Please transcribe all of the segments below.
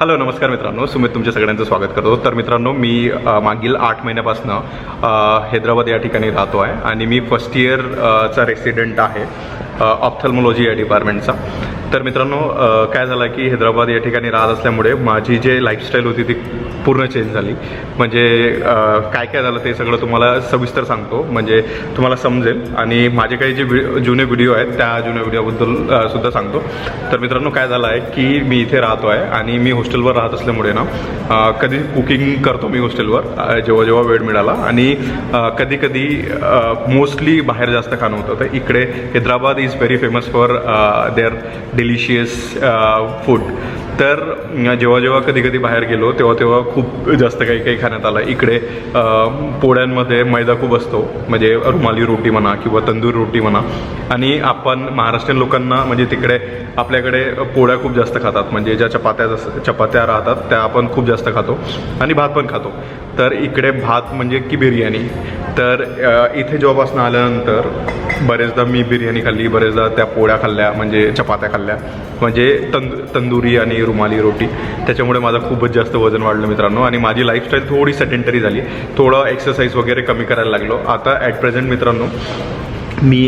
Hello नमस्कार मित्रांनो. सुमित तुमच्या सगळ्यांचं स्वागत करतो. तर मित्रांनो मी मागील आठ महिन्यापासून हैदराबाद या ठिकाणी राहतो आहे. आणि मी फर्स्ट इयरचा रेसिडेंट आहे ऑप्थल्मॉलॉजी या डिपार्टमेंटचा तर मित्रांनो काय झालं की हैदराबाद या ठिकाणी राहत असल्यामुळे माझी जे लाईफस्टाईल होती ती पूर्ण चेंज झाली. म्हणजे काय काय झालं ते सगळं तुम्हाला सविस्तर सांगतो. म्हणजे तुम्हाला समजेल. आणि माझे काही जे व्हि- जुने व्हिडिओ आहेत त्या जुन्या व्हिडिओबद्दल सुद्धा सांगतो. तर मित्रांनो काय झालं आहे की मी इथे राहतो आहे आणि मी हॉस्टेलवर राहत असल्यामुळे ना कधी कुकिंग करतो मी हॉस्टेलवर जेव्हा जेव्हा वेळ मिळाला. आणि कधी कधी मोस्टली बाहेर जास्त खाणं होतं. तर इकडे Hyderabad is very famous for their delicious food uh, तर जेव्हा जेव्हा कधी कधी बाहेर गेलो तेव्हा तेव्हा खूप जास्त काही काही खाण्यात आलं. इकडे पोळ्यांमध्ये मैदा खूप असतो. म्हणजे रुमाली रोटी म्हणा किंवा तंदूर रोटी म्हणा. आणि आपण महाराष्ट्रीयन लोकांना म्हणजे तिकडे आपल्याकडे पोळ्या खूप जास्त खातात. म्हणजे ज्या चपात्या चपात्या राहतात त्या आपण खूप जास्त खातो. आणि भात पण खातो. तर इकडे भात म्हणजे की बिर्याणी. तर इथे जेव्हापासून आल्यानंतर बरेचदा मी बिर्याणी खाल्ली बरेचदा त्या पोळ्या खाल्ल्या म्हणजे चपात्या खाल्ल्या. म्हणजे तंद तंदुरी आणि रुमाली रोटी. त्याच्यामुळे माझं खूपच जास्त वजन वाढलं मित्रांनो. आणि माझी लाईफस्टाईल थोडी सेडेंटरी झाली. थोडं एक्सरसाइज वगैरे कमी करायला लागलो. आता ॲट प्रेझेंट मित्रांनो मी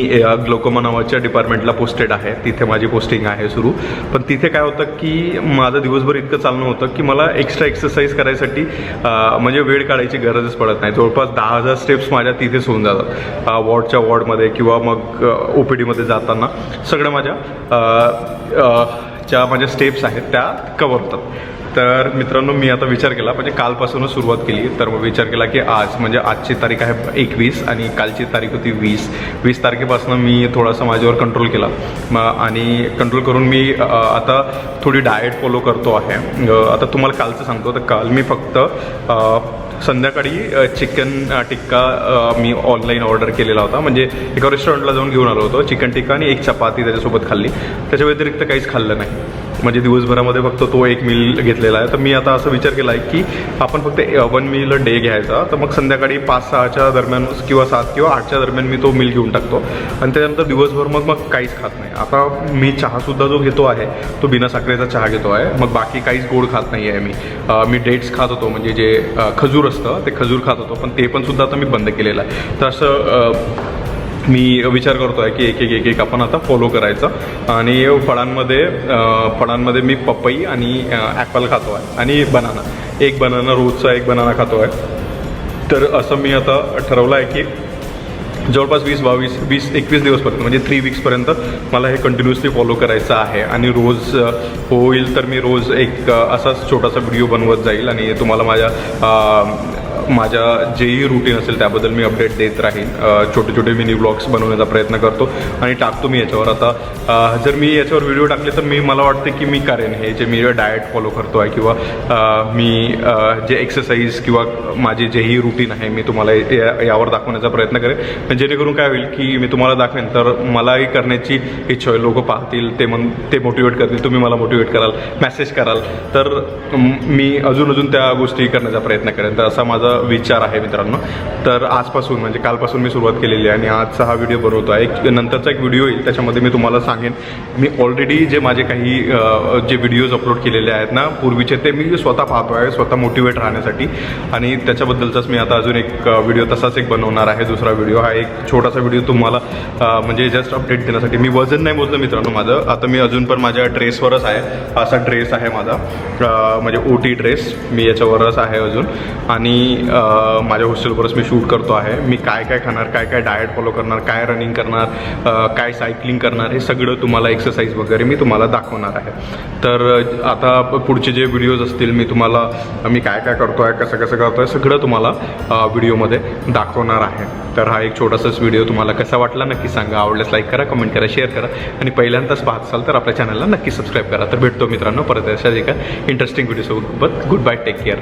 ग्लोकोमा नावाच्या डिपार्टमेंटला पोस्टेड आहे. तिथे माझी पोस्टिंग आहे सुरू. पण तिथे काय होतं की माझं दिवसभर इतकं चालणं होतं की मला एक्स्ट्रा एक्सरसाइज करायसाठी म्हणजे वेळ काढायची गरजच पडत नाही. जवळपास दहा हजार स्टेप्स माझ्या तिथेच होऊन जातात. वॉर्डच्या वॉर्डमध्ये किंवा मग ओ पी डीमध्ये जाताना. सगळं माझ्या ज्या माझ्या स्टेप्स आहेत त्या कवर होतात तर मित्रांनो मी आता विचार केला म्हणजे कालपासूनच सुरुवात केली. तर मग विचार केला की आज म्हणजे आजची तारीख आहे एकवीस आणि कालची तारीख होती वीस. वीस तारखेपासून मी थोडासा माझ्यावर कंट्रोल केला. मग आणि कंट्रोल करून मी आता थोडी डाएट फॉलो करतो आहे. आता तुम्हाला कालचं सांगतो. तर काल मी फक्त संध्याकाळी चिकन टिक्का मी ऑनलाईन ऑर्डर केलेला होता. म्हणजे एका रेस्टॉरंटला जाऊन घेऊन आलो होतो. चिकन टिक्का आणि एक चपाती त्याच्यासोबत खाल्ली. त्याच्या व्यतिरिक्त काहीच खाल्लं नाही. म्हणजे दिवसभरामध्ये फक्त तो एक मिल घेतलेला आहे. तर मी आता असं विचार केला आहे की आपण फक्त वन मिल डे घ्यायचा. तर मग संध्याकाळी पाच सहाच्या दरम्यान किंवा सात किंवा आठच्या दरम्यान मी तो मिल घेऊन टाकतो. आणि त्यानंतर दिवसभर मग मग काहीच खात नाही. आता मी चहासुद्धा जो घेतो आहे तो बिना साखरेचा चहा घेतो आहे. मग बाकी काहीच गोड खात नाही आहे मी. मी डेट्स खात होतो म्हणजे जे खजूर असतं ते खजूर खात होतो. पण ते पण सुद्धा आता मी बंद केलेलं आहे. तर असं मी विचार करतो आहे की एक एक एक एक आपण आता फॉलो करायचा. आणि फळांमध्ये फळांमध्ये मी पपई आणि ॲपल खातो आहे आणि बनाना एक बनाना रोजचा एक बनाना खातो आहे तर असं मी आता ठरवलं आहे की जवळपास वीस बावीस वीस एकवीस दिवसपर्यंत म्हणजे थ्री वीक्सपर्यंत मला हे कंटिन्युअसली फॉलो करायचं आहे. आणि रोज होईल तर मी रोज एक असाच छोटासा व्हिडिओ बनवत जाईल आणि तुम्हाला माझ्या माझ्या जेही रुटीन असेल त्याबद्दल मी अपडेट देत राहीन. छोटे छोटे मिनी ब्लॉग्स बनवण्याचा प्रयत्न करतो आणि टाकतो मी याच्यावर. आता जर मी याच्यावर व्हिडिओ टाकले तर मी मला वाटते की मी करेन हे जे मी डाएट फॉलो करतो आहे किंवा मी जे एक्सरसाइज किंवा माझे जेही रुटीन आहे मी तुम्हाला या- यावर दाखवण्याचा प्रयत्न करेन. जेणेकरून काय होईल की मी तुम्हाला दाखवेन तर मलाही करण्याची इच्छा होईल. लोक पाहतील ते मग ते मोटिवेट करतील तुम्ही मला मोटिवेट कराल मेसेज कराल. तर मी अजून अजून त्या गोष्टी करण्याचा प्रयत्न करेन. तर असा माझा माझा विचार आहे मित्रांनो. तर आजपासून म्हणजे कालपासून मी सुरुवात केलेली आहे आणि आजचा हा व्हिडिओ बनवतो आहे एक नंतरचा एक व्हिडिओ येईल त्याच्यामध्ये मी तुम्हाला सांगेन. मी ऑलरेडी जे माझे काही जे व्हिडिओज अपलोड केलेले आहेत ना पूर्वीचे ते मी स्वतः पाहतो आहे स्वतः मोटिवेट राहण्यासाठी. आणि त्याच्याबद्दलचाच मी आता अजून एक व्हिडिओ तसाच एक बनवणार आहे दुसरा व्हिडिओ हा एक छोटासा व्हिडिओ तुम्हाला म्हणजे जस्ट अपडेट देण्यासाठी. मी वजन नाही मोजलं मित्रांनो माझं. आता मी अजून पण माझ्या ड्रेसवरच आहे. असा ड्रेस आहे माझा. म्हणजे ओ टी ड्रेस मी याच्यावरच आहे अजून. आणि माझ्या हॉस्टेलवरच मी शूट करतो आहे. मी काय काय खाणार काय काय डाएट फॉलो करणार काय रनिंग करणार काय सायकलिंग करणार हे सगळं तुम्हाला एक्सरसाइज वगैरे मी तुम्हाला दाखवणार आहे. तर आता पुढचे जे व्हिडिओज असतील मी तुम्हाला मी काय काय करतो आहे कसं कसं करतो आहे सगळं तुम्हाला व्हिडिओमध्ये दाखवणार आहे. तर हा एक छोटासाच व्हिडिओ तुम्हाला कसा वाटला नक्की सांगा. आवडल्यास लाईक करा कमेंट करा शेअर करा. आणि पहिल्यांदाच पाहत असाल तर आपल्या चॅनलला नक्की सबस्क्राईब करा. तर भेटतो मित्रांनो परत अशाच एका इंटरेस्टिंग व्हिडिओसोबत गुड बाय टेक केअर